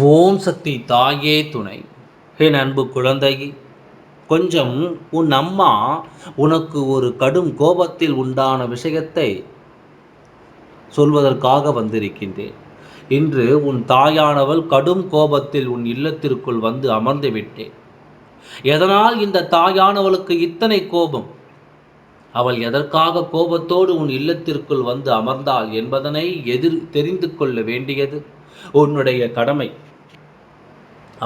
ஓம் சக்தி தாயே துணை. என் அன்பு குழந்தை கொஞ்சம் உன் அம்மா உனக்கு ஒரு கடும் கோபத்தில் உண்டான விஷயத்தை சொல்வதற்காக வந்திருக்கின்றேன். இன்று உன் தாயானவள் கடும் கோபத்தில் உன் இல்லத்திற்குள் வந்து அமர்ந்து விட்டேன். எதனால் இந்த தாயானவளுக்கு இத்தனை கோபம்? அவள் எதற்காக கோபத்தோடு உன் இல்லத்திற்குள் வந்து அமர்ந்தாள் என்பதனை எதிர் தெரிந்து கொள்ள வேண்டியது உன்னுடைய கடமை.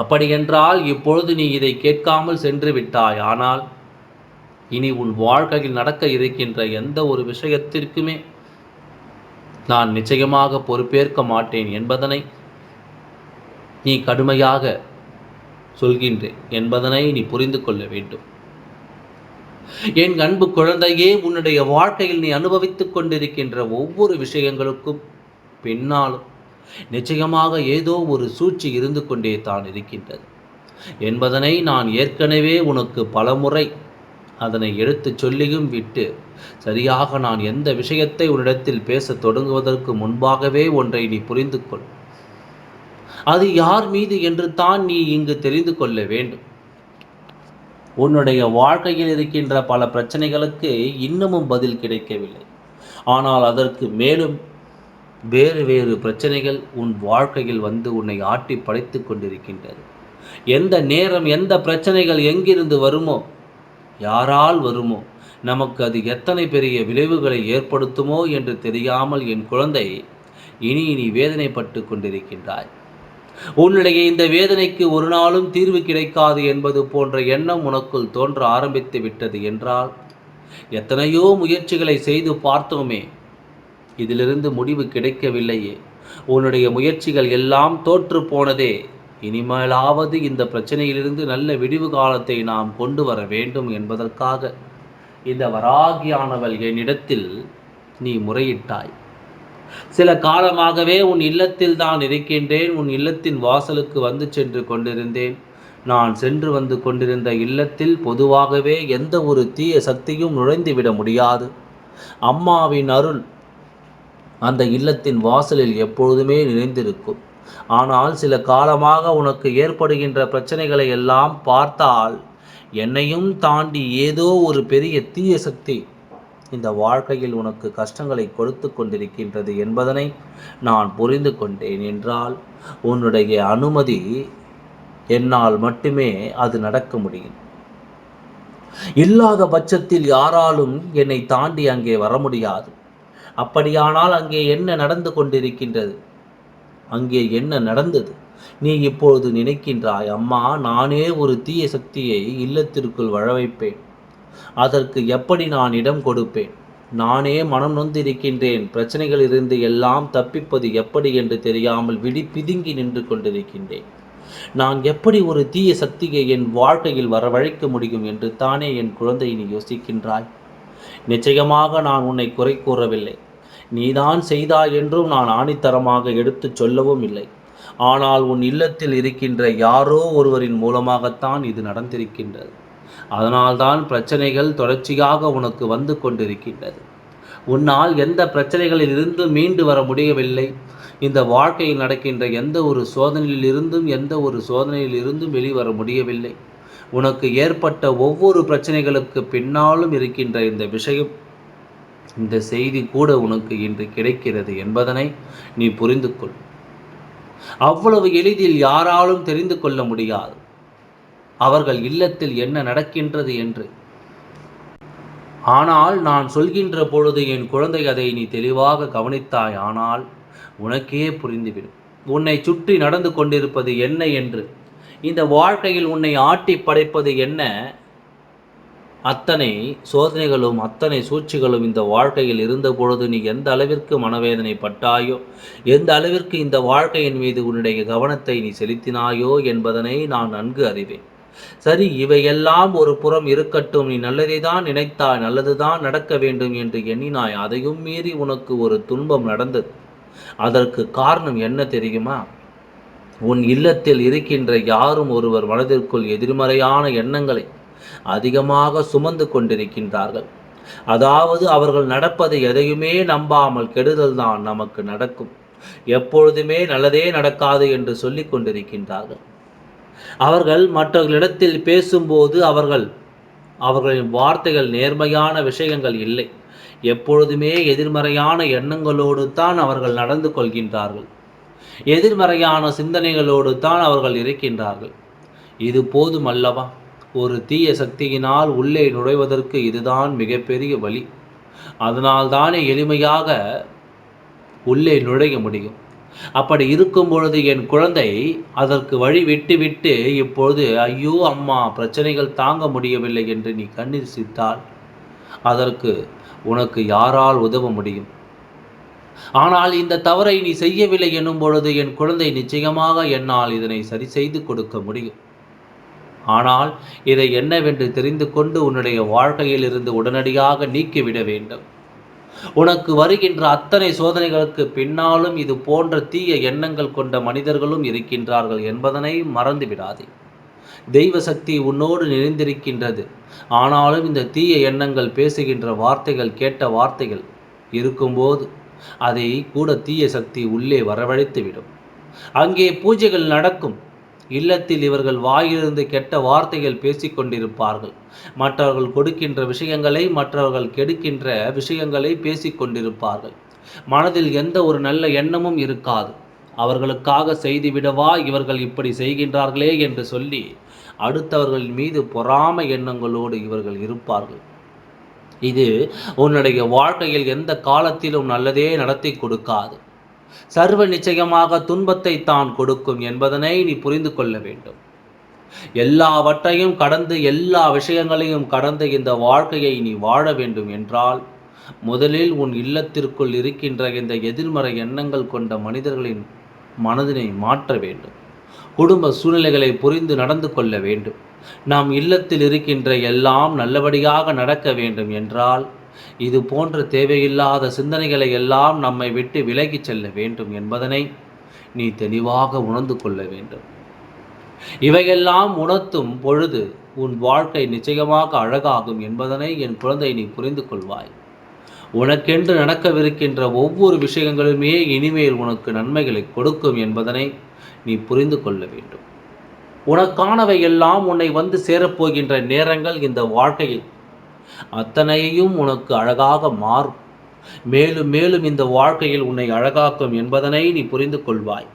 அப்படியென்றால் இப்பொழுது நீ இதை கேட்காமல் சென்று விட்டாய். ஆனால் இனி உன் வாழ்க்கையில் நடக்க இருக்கின்ற எந்த ஒரு விஷயத்திற்குமே நான் நிச்சயமாக பொறுப்பேற்க மாட்டேன் என்பதனை நீ கடுமையாக சொல்கின்றேன் என்பதனை நீ புரிந்து கொள்ள வேண்டும். என் அன்பு குழந்தையே உன்னுடைய வாழ்க்கையில் நீ அனுபவித்துக் கொண்டிருக்கின்ற ஒவ்வொரு விஷயங்களுக்கும் பின்னாலும் நிச்சயமாக ஏதோ ஒரு சூழ்ச்சி இருந்து கொண்டே தான் இருக்கின்றது. என்பதனை நான் ஏற்கனவே உனக்கு பலமுறை அதனை எடுத்துச் சொல்லியும் விட்டு சரியாக நான் எந்த விஷயத்தை உன்னிடத்தில் பேசத் தொடங்குவதற்கு முன்பாகவே ஒன்றை நீ புரிந்து கொள். அது யார் மீது என்று தான் நீ இங்கு தெரிந்து கொள்ள வேண்டும். உன்னுடைய வாழ்க்கையில் இருக்கின்ற பல பிரச்சனைகளுக்கு இன்னமும் பதில் கிடைக்கவில்லை. ஆனால் அதற்கு மேலும் வேறு வேறு பிரச்சனைகள் உன் வாழ்க்கையில் வந்து உன்னை ஆட்டி படைத்து கொண்டிருக்கின்றது. எந்த நேரம் எந்த பிரச்சனைகள் எங்கிருந்து வருமோ யாரால் வருமோ நமக்கு அது எத்தனை பெரிய விளைவுகளை ஏற்படுத்துமோ என்று தெரியாமல் என் குழந்தை இனி இனி வேதனைப்பட்டு கொண்டிருக்கின்றாய். உன்னுடைய இந்த வேதனைக்கு ஒரு நாளும் தீர்வு கிடைக்காது என்பது போன்ற எண்ணம் உனக்குள் தோன்ற ஆரம்பித்து விட்டது என்றால் எத்தனையோ முயற்சிகளை செய்து பார்த்தோமே இதிலிருந்து முடிவு கிடைக்கவில்லையே. உன்னுடைய முயற்சிகள் எல்லாம் தோற்று போனதே. இனிமேலாவது இந்த பிரச்சனையிலிருந்து நல்ல விடிவு காலத்தை நாம் கொண்டு வர வேண்டும் என்பதற்காக. இந்த வராகியானவள் என்னிடத்தில் நீ முறையிட்டாய். சில காலமாகவே உன் இல்லத்தில் தான் இருக்கின்றேன். உன் இல்லத்தின் வாசலுக்கு வந்து சென்று கொண்டிருந்தேன். நான் சென்று வந்து கொண்டிருந்த இல்லத்தில் பொதுவாகவே எந்த ஒரு தீய சக்தியும் நுழைந்துவிட முடியாது. அம்மாவின் அருள் அந்த இல்லத்தின் வாசலில் எப்பொழுதுமே நிறைந்திருக்கும். ஆனால் சில காலமாக உனக்கு ஏற்படுகின்ற பிரச்சனைகளை எல்லாம் பார்த்தால் என்னையும் தாண்டி ஏதோ ஒரு பெரிய தீய சக்தி இந்த வாழ்க்கையில் உனக்கு கஷ்டங்களை கொடுத்து கொண்டிருக்கின்றது என்பதனை நான் புரிந்து கொண்டேன் என்றால் உன்னுடைய அனுமதி என்னால் மட்டுமே அது நடக்க முடியும். இல்லாத பட்சத்தில் யாராலும் என்னை தாண்டி அங்கே வர முடியாது. அப்படியானால் அங்கே என்ன நடந்து கொண்டிருக்கின்றது? அங்கே என்ன நடந்தது? நீ இப்பொழுது நினைக்கின்றாய் அம்மா நானே ஒரு தீய சக்தியை இல்லத்திற்குள் வழ வைப்பேன். அதற்கு எப்படி நான் இடம் கொடுப்பேன்? நானே மனம் நொந்திருக்கின்றேன் பிரச்சனைகளிலிருந்து எல்லாம் தப்பிப்பது எப்படி என்று தெரியாமல் விடி பிதுங்கி நின்று கொண்டிருக்கின்றேன். நான் எப்படி ஒரு தீய சக்தியை என் வாழ்க்கையில் வரவழைக்க முடியும் என்று தானே என் குழந்தை நீ யோசிக்கின்றாய்? நிச்சயமாக நான் உன்னை குறை கூறவில்லை. நீதான் செய்தாய் என்றும் நான் ஆணித்தரமாக எடுத்துச் சொல்லவும் இல்லை. ஆனால் உன் இல்லத்தில் இருக்கின்ற யாரோ ஒருவரின் மூலமாகத்தான் இது நடந்திருக்கின்றது. அதனால்தான் பிரச்சனைகள் தொடர்ச்சியாக உனக்கு வந்து கொண்டிருக்கின்றது. உன்னால் எந்த பிரச்சனைகளில் இருந்து மீண்டு வர முடியவில்லை. இந்த வாழ்க்கையில் நடக்கின்ற எந்த ஒரு சோதனையில் இருந்தும் எந்த ஒரு சோதனையில் இருந்தும் வெளிவர முடியவில்லை. உனக்கு ஏற்பட்ட ஒவ்வொரு பிரச்சனைகளுக்கு பின்னாலும் இருக்கின்ற இந்த விஷயம் இந்த செய்தி கூட உனக்கு இன்று கிடைக்கிறது என்பதனை நீ புரிந்து கொள். அவ்வளவு எளிதில் யாராலும் தெரிந்து கொள்ள முடியாது. அவர்கள் இல்லத்தில் என்ன நடக்கின்றது என்று. ஆனால் நான் சொல்கின்ற பொழுது என் குழந்தை அதை நீ தெளிவாக கவனித்தாய் ஆனால் உனக்கே புரிந்துவிடும். உன்னை சுற்றி நடந்து கொண்டிருப்பது என்ன என்று. இந்த வாழ்க்கையில் உன்னை ஆட்டி படைப்பது என்ன? அத்தனை சோதனைகளும் அத்தனை சூழ்ச்சிகளும் இந்த வாழ்க்கையில் இருந்த பொழுது நீ எந்த அளவிற்கு மனவேதனை பட்டாயோ எந்த அளவிற்கு இந்த வாழ்க்கையின் மீது உன்னுடைய கவனத்தை நீ செலுத்தினாயோ என்பதனை நான் நன்கு அறிவேன். சரி இவையெல்லாம் ஒரு புறம் இருக்கட்டும். நீ நல்லதை தான் நினைத்தாய் நல்லதுதான் நடக்க வேண்டும் என்று எண்ணினாய். அதையும் மீறி உனக்கு ஒரு துன்பம் நடந்தது. அதற்கு காரணம் என்ன தெரியுமா? உன் இல்லத்தில் இருக்கின்ற யாரும் ஒருவர் மனதிற்குள் எதிர்மறையான எண்ணங்களை அதிகமாக சுமந்து கொண்டிருக்கின்றார்கள். அதாவது அவர்கள் நடப்பதை எதையுமே நம்பாமல் கெடுதல் தான் நமக்கு நடக்கும். எப்பொழுதுமே நல்லதே நடக்காது என்று சொல்லிக் கொண்டிருக்கின்றார்கள். அவர்கள் மற்றவர்களிடத்தில் பேசும்போது அவர்கள் அவர்களின் வார்த்தைகள் நேர்மையான விஷயங்கள் இல்லை. எப்பொழுதுமே எதிர்மறையான எண்ணங்களோடு தான் அவர்கள் நடந்து கொள்கின்றார்கள். எதிர்மறையான சிந்தனைகளோடு தான் அவர்கள் இருக்கின்றார்கள். இது போதும் அல்லவா? ஒரு தீய சக்தியினால் உள்ளே நுழைவதற்கு இதுதான் மிகப்பெரிய வழி. அதனால்தானே எளிமையாக உள்ளே நுழைய முடியும். அப்படி இருக்கும் பொழுது என் குழந்தை அதற்கு வழி விட்டு விட்டு இப்பொழுது ஐயோ அம்மா பிரச்சனைகள் தாங்க முடியவில்லை என்று நீ கண்ணீர் சித்தால் அதற்கு உனக்கு யாரால் உதவ முடியும்? ஆனால் இந்த தவறை நீ செய்யவில்லை எனும் பொழுது என் குழந்தை நிச்சயமாக என்னால் இதனை சரி செய்து கொடுக்க முடியும். ஆனால் இதை என்னவென்று தெரிந்து கொண்டு உன்னுடைய வாழ்க்கையில் இருந்து உடனடியாக நீக்கிவிட வேண்டும். உனக்கு வருகின்ற அத்தனை சோதனைகளுக்கு பின்னாலும் இது போன்ற தீய எண்ணங்கள் கொண்ட மனிதர்களும் இருக்கின்றார்கள் என்பதனை மறந்துவிடாதே. தெய்வ சக்தி உன்னோடு நிறைந்திருக்கின்றது. ஆனாலும் இந்த தீய எண்ணங்கள் பேசுகின்ற வார்த்தைகள் கேட்ட வார்த்தைகள் இருக்கும்போது அதை கூட தீய சக்தி உள்ளே வரவழைத்துவிடும். அங்கே பூஜைகள் நடக்கும். இல்லத்தில் இவர்கள் வாயிலிருந்து கெட்ட வார்த்தைகள் பேசிக்கொண்டிருப்பார்கள். மற்றவர்கள் கொடுக்கின்ற விஷயங்களை மற்றவர்கள் கெடுக்கின்ற விஷயங்களை பேசிக்கொண்டிருப்பார்கள். மனதில் எந்த ஒரு நல்ல எண்ணமும் இருக்காது. அவர்களுக்காக செய்துவிடவா இவர்கள் இப்படி செய்கின்றார்களே என்று சொல்லி அடுத்தவர்கள் மீது பொறாமை எண்ணங்களோடு இவர்கள் இருப்பார்கள். இது உன்னுடைய வாழ்க்கையில் எந்த காலத்திலும் நல்லதே நடத்தி கொடுக்காது. சர்வ நிச்சயமாக துன்பத்தை தான் கொடுக்கும் என்பதனை நீ புரிந்து கொள்ள வேண்டும். எல்லாவற்றையும் கடந்து எல்லா விஷயங்களையும் கடந்து இந்த வாழ்க்கையை நீ வாழ வேண்டும் என்றால் முதலில் உன் இல்லத்திற்குள் இருக்கின்ற இந்த எதிர்மறை எண்ணங்கள் கொண்ட மனிதர்களின் மனதினை மாற்ற வேண்டும். குடும்ப சூழ்நிலைகளை புரிந்து நடந்து கொள்ள வேண்டும். நாம் இல்லத்தில் இருக்கின்ற எல்லாம் நல்லபடியாக நடக்க வேண்டும் என்றால் இது போன்ற தேவையில்லாத சிந்தனைகளை எல்லாம் நம்மை விட்டு விலகிச் செல்ல வேண்டும் என்பதனை நீ தெளிவாக உணர்ந்து கொள்ள வேண்டும். இவையெல்லாம் உணர்த்தும் பொழுது உன் வாழ்க்கை நிச்சயமாக அழகாகும் என்பதனை என் குழந்தை நீ புரிந்து கொள்வாய். உனக்கென்று நடக்கவிருக்கின்ற ஒவ்வொரு விஷயங்களுமே இனிமேல் உனக்கு நன்மைகளை கொடுக்கும் என்பதனை நீ புரிந்து கொள்ள வேண்டும். உனக்கானவை எல்லாம் உன்னை வந்து சேரப்போகின்ற நேரங்கள் இந்த வாழ்க்கையில் அத்தனையும் உனக்கு அழகாக மாறும். மேலும் மேலும் இந்த வாழ்க்கையில் உன்னை அழகாக்கும் என்பதனை நீ புரிந்து கொள்வாய்.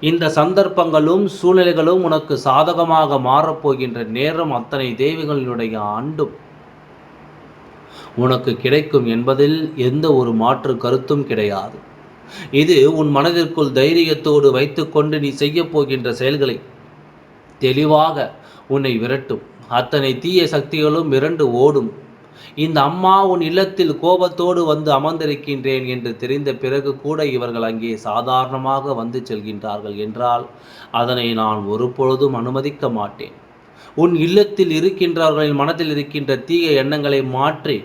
இந்த சந்தர்ப்பங்களும் சூழ்நிலைகளும் உனக்கு சாதகமாக மாறப்போகின்ற நேரம் அத்தனை தெய்வங்களினுடைய ஆண்டும். உனக்கு கிடைக்கும் என்பதில் எந்த ஒரு மாற்று கருத்தும் கிடையாது. இது உன் மனதிற்குள் தைரியத்தோடு வைத்துக்கொண்டு நீ செய்யப்போகின்ற செயல்களை தெளிவாக உன்னை விரட்டும். அத்தனை தீய சக்திகளும் மிரண்டு ஓடும். இந்த அம்மா உன் இல்லத்தில் கோபத்தோடு வந்து அமர்ந்திருக்கின்றேன் என்று தெரிந்த பிறகு கூட இவர்கள் அங்கே சாதாரணமாக வந்து செல்கின்றார்கள் என்றால் அதனை நான் ஒருபொழுதும் அனுமதிக்க மாட்டேன். உன் இல்லத்தில் இருக்கின்றவர்களின் மனதில் இருக்கின்ற தீய எண்ணங்களை மாற்றி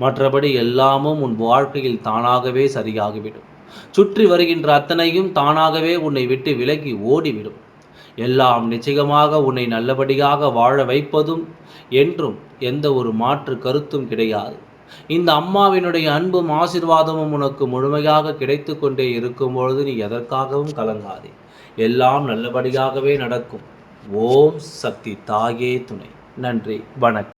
மற்றபடி எல்லாமும் உன் வாழ்க்கையில் தானாகவே சரியாகிவிடும். சுற்றி வருகின்ற அத்தனையும் தானாகவே உன்னை விட்டு விலகி ஓடிவிடும். எல்லாம் நிச்சயமாக உன்னை நல்லபடியாக வாழ வைப்பதும் என்றும் எந்த ஒரு மாற்று கருத்தும் கிடையாது. இந்த அம்மாவினுடைய அன்பும் ஆசிர்வாதமும் உனக்கு முழுமையாக கிடைத்து கொண்டே இருக்கும்பொழுது நீ எதற்காகவும் கலங்காதே. எல்லாம் நல்லபடியாகவே நடக்கும். ஓம் சக்தி தாயே துணை. நன்றி. வணக்கம்.